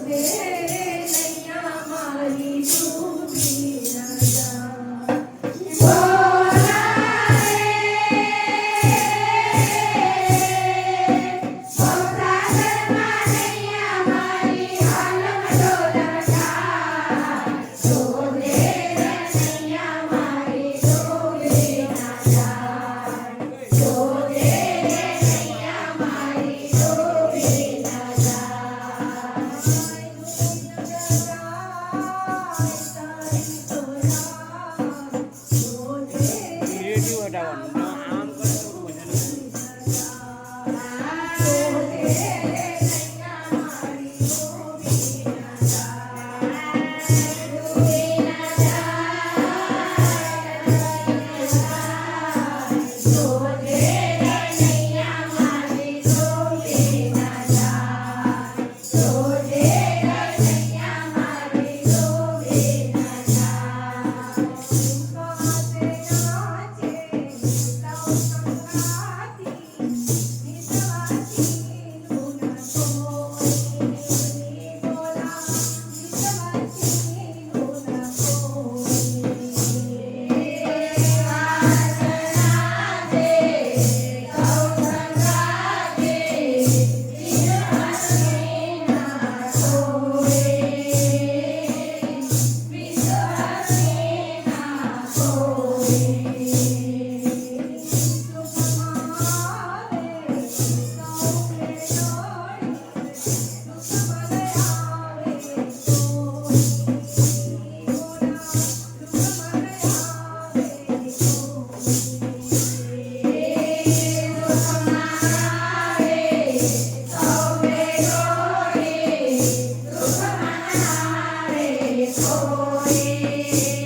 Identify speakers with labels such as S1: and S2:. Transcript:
S1: રે નૈયા મારી સુખી এটা Holy